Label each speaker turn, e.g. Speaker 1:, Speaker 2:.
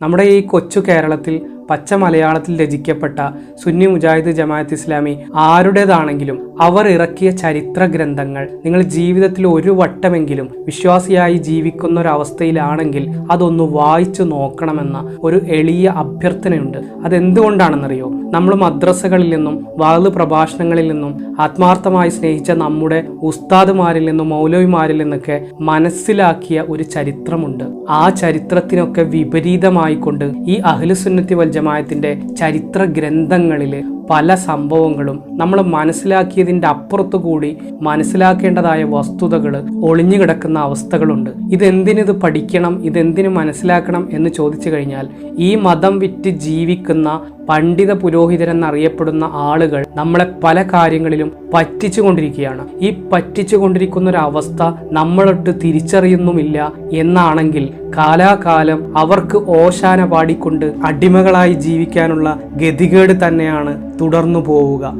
Speaker 1: നമ്മുടെ ഈ കൊച്ചു കേരളത്തിൽ പച്ച മലയാളത്തിൽ രചിക്കപ്പെട്ട സുന്നി മുജാഹിദ് ജമാഅത്ത് ഇസ്ലാമി ആരുടേതാണെങ്കിലും അവർ ഇറക്കിയ ചരിത്ര ഗ്രന്ഥങ്ങൾ നിങ്ങൾ ജീവിതത്തിൽ ഒരു വട്ടമെങ്കിലും വിശ്വാസിയായി ജീവിക്കുന്ന ഒരു അവസ്ഥയിലാണെങ്കിൽ അതൊന്ന് വായിച്ചു നോക്കണമെന്ന ഒരു എളിയ അഭ്യർത്ഥനയുണ്ട്. അതെന്തുകൊണ്ടാണെന്നറിയോ? നമ്മൾ മദ്രസകളിൽ നിന്നും വാൾ പ്രഭാഷണങ്ങളിൽ നിന്നും ആത്മാർത്ഥമായി സ്നേഹിച്ച നമ്മുടെ ഉസ്താദുമാരിൽ നിന്നും മൗലവിമാരിൽ നിന്നൊക്കെ മനസ്സിലാക്കിയ ഒരു ചരിത്രമുണ്ട്. ആ ചരിത്രത്തിനൊക്കെ വിപരീതമായിക്കൊണ്ട് ഈ അഹ്ലുസുന്നത്തി വൽ ജമായത്തിന്റെ ചരിത്ര ഗ്രന്ഥങ്ങളിൽ പല സംഭവങ്ങളും നമ്മൾ മനസ്സിലാക്കിയതിന്റെ അപ്പുറത്തു കൂടി മനസ്സിലാക്കേണ്ടതായ വസ്തുതകൾ ഒളിഞ്ഞു കിടക്കുന്ന അവസ്ഥകളുണ്ട്. ഇതെന്തിനിത് പഠിക്കണം ഇതെന്തിനു മനസ്സിലാക്കണം എന്ന് ചോദിച്ചു കഴിഞ്ഞാൽ ഈ മതം വിറ്റ് ജീവിക്കുന്ന പണ്ഡിത പുരോഹിതരെന്നറിയപ്പെടുന്ന ആളുകൾ നമ്മളെ പല കാര്യങ്ങളിലും പറ്റിച്ചുകൊണ്ടിരിക്കുകയാണ് ഈ പറ്റിച്ചുകൊണ്ടിരിക്കുന്ന ഒരു അവസ്ഥ നമ്മളൊട്ട് തിരിച്ചറിയുന്നുമില്ല എന്നാണെങ്കിൽ കാലാകാലം അവർക്ക് ഓശാന പാടിക്കൊണ്ട് അടിമകളായി ജീവിക്കാനുള്ള ഗതികേട് തന്നെയാണ് തുടർന്നു പോവുക.